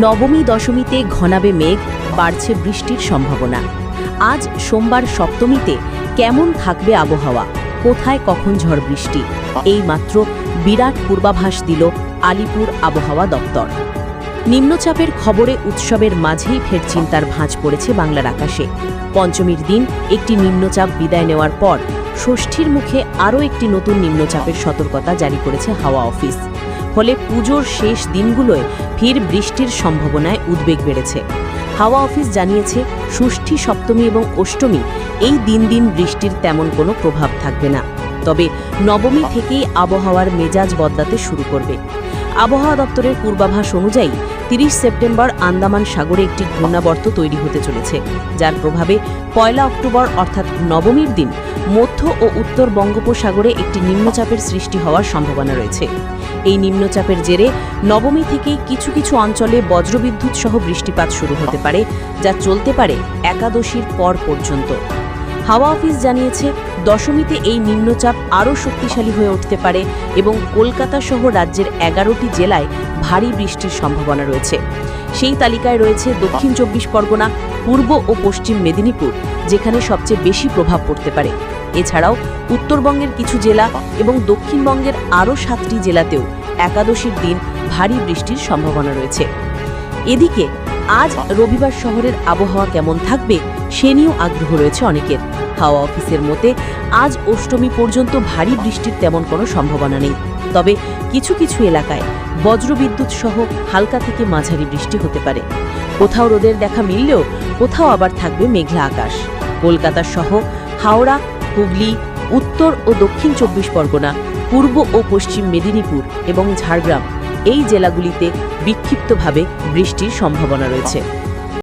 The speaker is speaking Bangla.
নবমী দশমীতে ঘনাবে মেঘ, বাড়ছে বৃষ্টির সম্ভাবনা। আজ সোমবার সপ্তমীতে কেমন থাকবে আবহাওয়া? কোথায় কখন ঝড় বৃষ্টি? এই মাত্র বিরাট পূর্বাভাস দিল আলিপুর আবহাওয়া দপ্তর। নিম্নচাপের খবরে উৎসবের মাঝেই ফের চিন্তার ভাঁজ পড়েছে বাংলার আকাশে। পঞ্চমীর দিন একটি নিম্নচাপ বিদায় নেওয়ার পর, ষষ্ঠীর মুখে আরও একটি নতুন নিম্নচাপের সতর্কতা জারি করেছে হাওয়া অফিস। ফলে পুজোর শেষ দিনগুলোয় ফির বৃষ্টির সম্ভাবনায় উদ্বেগ বেড়েছে। হাওয়া অফিস জানিয়েছে, ষষ্ঠী সপ্তমী এবং অষ্টমী এই দিন দিন বৃষ্টির তেমন কোনো প্রভাব থাকবে না। তবে নবমী থেকেই আবহাওয়ার মেজাজ বদলাতে শুরু করবে। আবহাওয়া দপ্তরের পূর্বাভাস অনুযায়ী তিরিশ সেপ্টেম্বর আন্দামান সাগরে একটি ঘূর্ণাবর্ত তৈরি হতে চলেছে, যার প্রভাবে পয়লা অক্টোবর অর্থাৎ নবমীর দিন মধ্য ও উত্তর বঙ্গোপসাগরে একটি নিম্নচাপের সৃষ্টি হওয়ার সম্ভাবনা রয়েছে। এই নিম্নচাপের জেরে নবমী থেকেই কিছু কিছু অঞ্চলে বজ্রবিদ্যুৎ সহ বৃষ্টিপাত শুরু হতে পারে, যা চলতে পারে একাদশীর পর পর্যন্ত। হাওয়া অফিস জানিয়েছে, দশমীতে এই নিম্নচাপ আরও শক্তিশালী হয়ে উঠতে পারে এবং কলকাতা সহ রাজ্যের এগারোটি জেলায় ভারী বৃষ্টির সম্ভাবনা রয়েছে। সেই তালিকায় রয়েছে দক্ষিণ চব্বিশ পরগনা, পূর্ব ও পশ্চিম মেদিনীপুর, যেখানে সবচেয়ে বেশি প্রভাব পড়তে পারে। এছাড়াও উত্তরবঙ্গের কিছু জেলা এবং দক্ষিণবঙ্গের আরও সাতটি জেলাতেও একাদশীর দিন ভারী বৃষ্টির সম্ভাবনা রয়েছে। এদিকে আজ রবিবার শহরের আবহাওয়া কেমন থাকবে সে নিয়েও আগ্রহ রয়েছে অনেকের। হাওয়া অফিসের মতে, আজ অষ্টমী পর্যন্ত ভারী বৃষ্টির তেমন কোনো সম্ভাবনা নেই। তবে কিছু কিছু এলাকায় বজ্রবিদ্যুৎ সহ হালকা থেকে মাঝারি বৃষ্টি হতে পারে। কোথাও রোদের দেখা মিললেও কোথাও আবার থাকবে মেঘলা আকাশ। কলকাতা সহ হাওড়া, হুগলি, উত্তর ও দক্ষিণ চব্বিশ পরগনা, পূর্ব ও পশ্চিম মেদিনীপুর এবং ঝাড়গ্রাম এই জেলাগুলিতে বিক্ষিপ্তভাবে বৃষ্টির সম্ভাবনা রয়েছে।